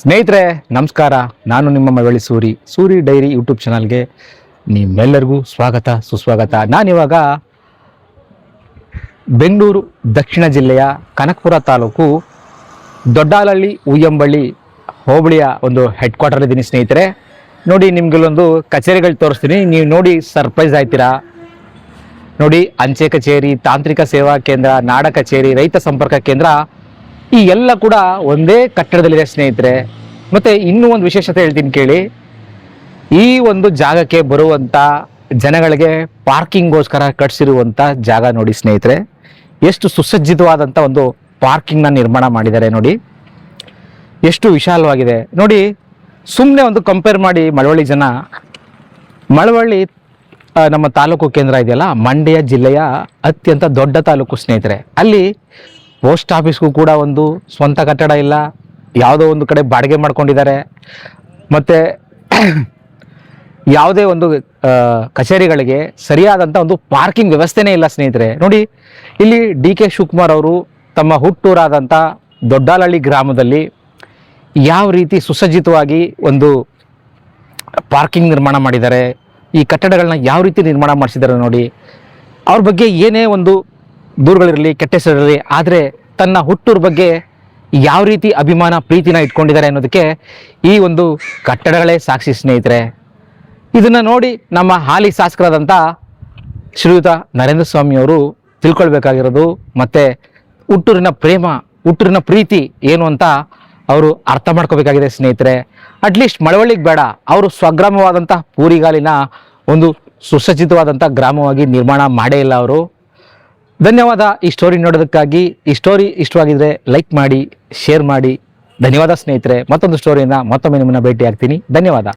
ಸ್ನೇಹಿತರೆ, ನಮಸ್ಕಾರ. ನಾನು ನಿಮ್ಮ ಮಳವಳ್ಳಿ ಸೂರಿ ಸೂರಿ ಡೈರಿ ಯೂಟ್ಯೂಬ್ ಚಾನಲ್ಗೆ ನಿಮ್ಮೆಲ್ಲರಿಗೂ ಸ್ವಾಗತ, ಸುಸ್ವಾಗತ. ನಾನಿವಾಗ ಬೆಂಗಳೂರು, ದಕ್ಷಿಣ ಜಿಲ್ಲೆಯ ಕನಕಪುರ ತಾಲೂಕು ದೊಡ್ಡಾಲಹಳ್ಳಿ ಉಯ್ಯಂಬಳ್ಳಿ, ಹೋಬಳಿಯ ಒಂದು ಹೆಡ್ ಕ್ವಾರ್ಟರ್ ಇದ್ದೀನಿ ಸ್ನೇಹಿತರೆ. ನೋಡಿ, ನಿಮ್ಗೆಲ್ಲೊಂದು ಕಚೇರಿಗಳು ತೋರಿಸ್ತೀನಿ. ನೀವು ನೋಡಿ ಸರ್ಪ್ರೈಸ್ ಆಯ್ತೀರಾ? ನೋಡಿ, ಅಂಚೆ ಕಚೇರಿ, ತಾಂತ್ರಿಕ ಸೇವಾ ಕೇಂದ್ರ, ನಾಡ ಕಚೇರಿ, ರೈತ ಸಂಪರ್ಕ ಕೇಂದ್ರ ಈ ಎಲ್ಲ ಕೂಡ ಒಂದೇ ಕಟ್ಟಡದಲ್ಲಿದೆ ಸ್ನೇಹಿತರೆ. ಮತ್ತೆ ಇನ್ನೂ ಒಂದು ವಿಶೇಷತೆ ಹೇಳ್ತೀನಿ ಕೇಳಿ. ಈ ಒಂದು ಜಾಗಕ್ಕೆ ಬರುವಂತ ಜನಗಳಿಗೆ ಪಾರ್ಕಿಂಗ್ಗೋಸ್ಕರ ಕಟ್ಸಿರುವಂತ ಜಾಗ ನೋಡಿ ಸ್ನೇಹಿತರೆ. ಎಷ್ಟು ಸುಸಜ್ಜಿತವಾದಂಥ ಒಂದು ಪಾರ್ಕಿಂಗ್ನ ನಿರ್ಮಾಣ ಮಾಡಿದ್ದಾರೆ ನೋಡಿ. ಎಷ್ಟು ವಿಶಾಲವಾಗಿದೆ. ನೋಡಿ ಸುಮ್ಮನೆ ಒಂದು ಕಂಪೇರ್ ಮಾಡಿ ಮಳವಳ್ಳಿ ಜನ. ಮಳವಳ್ಳಿ ನಮ್ಮ ತಾಲೂಕು ಕೇಂದ್ರ ಇದೆಯಲ್ಲ, ಮಂಡ್ಯ ಜಿಲ್ಲೆಯ ಅತ್ಯಂತ ದೊಡ್ಡ ತಾಲೂಕು ಸ್ನೇಹಿತರೆ. ಅಲ್ಲಿ ಪೋಸ್ಟ್ ಆಫೀಸ್ಗೂ ಕೂಡ ಒಂದು ಸ್ವಂತ ಕಟ್ಟಡ ಇಲ್ಲ. ಯಾವುದೋ ಒಂದು ಕಡೆ ಬಾಡಿಗೆ ಮಾಡ್ಕೊಂಡಿದ್ದಾರೆ. ಮತ್ತು ಯಾವುದೇ ಒಂದು ಕಚೇರಿಗಳಿಗೆ ಸರಿಯಾದಂಥ ಒಂದು ಪಾರ್ಕಿಂಗ್ ವ್ಯವಸ್ಥೆನೇ ಇಲ್ಲ ಸ್ನೇಹಿತರೆ. ನೋಡಿ, ಇಲ್ಲಿ ಡಿ ಕೆ ಶಿವಕುಮಾರ್ ಅವರು ತಮ್ಮ ಹುಟ್ಟೂರಾದಂಥ ದೊಡ್ಡಾಲಹಳ್ಳಿ ಗ್ರಾಮದಲ್ಲಿ ಯಾವ ರೀತಿ ಸುಸಜ್ಜಿತವಾಗಿ ಒಂದು ಪಾರ್ಕಿಂಗ್ ನಿರ್ಮಾಣ ಮಾಡಿದ್ದಾರೆ, ಈ ಕಟ್ಟಡಗಳನ್ನ ಯಾವ ರೀತಿ ನಿರ್ಮಾಣ ಮಾಡಿಸಿದ್ದಾರೆ ನೋಡಿ. ಅವ್ರ ಬಗ್ಗೆ ಏನೇ ಒಂದು ದೂರುಗಳಿರಲಿ, ಕೆಟ್ಟ ಹೆಸರಿರಲಿ, ಆದರೆ ತನ್ನ ಹುಟ್ಟೂರ ಬಗ್ಗೆ ಯಾವ ರೀತಿ ಅಭಿಮಾನ, ಪ್ರೀತಿನ ಇಟ್ಕೊಂಡಿದ್ದಾರೆ ಅನ್ನೋದಕ್ಕೆ ಈ ಒಂದು ಕಟ್ಟಡಗಳೇ ಸಾಕ್ಷಿ ಸ್ನೇಹಿತರೆ. ಇದನ್ನ ನೋಡಿ ನಮ್ಮ ಹಾಲಿ ಶಾಸಕರಾದಂಥ ಶ್ರೀಯುತ ನರೇಂದ್ರ ಸ್ವಾಮಿ ಅವರು ತಿಳ್ಕೊಳ್ಬೇಕಾಗಿರೋದು ಮತ್ತೆ ಹುಟ್ಟೂರಿನ ಪ್ರೇಮ, ಹುಟ್ಟೂರಿನ ಪ್ರೀತಿ ಏನು ಅಂತ ಅವರು ಅರ್ಥ ಮಾಡ್ಕೋಬೇಕಾಗಿದೆ ಸ್ನೇಹಿತರೆ. ಅಟ್ಲೀಸ್ಟ್ ಮಳವಳ್ಳಿಗೆ ಬೇಡ, ಅವರು ಸ್ವಗ್ರಾಮವಾದಂಥ ಪೂರಿಗಾಲಿನ ಒಂದು ಸುಸಜ್ಜಿತವಾದಂಥ ಗ್ರಾಮವಾಗಿ ನಿರ್ಮಾಣ ಮಾಡೇ ಇಲ್ಲ ಅವರು. ಧನ್ಯವಾದ ಈ ಸ್ಟೋರಿ ನೋಡೋದಕ್ಕಾಗಿ. ಈ ಸ್ಟೋರಿ ಇಷ್ಟವಾಗಿದ್ರೆ ಲೈಕ್ ಮಾಡಿ ಶೇರ್ ಮಾಡಿ. ಧನ್ಯವಾದ ಸ್ನೇಹಿತರೆ, ಮತ್ತೊಂದು ಸ್ಟೋರಿಯಿಂದ ಮತ್ತೊಮ್ಮೆ ನಿಮ್ಮನ್ನ ಭೇಟಿ ಆಗ್ತೀನಿ ಧನ್ಯವಾದ.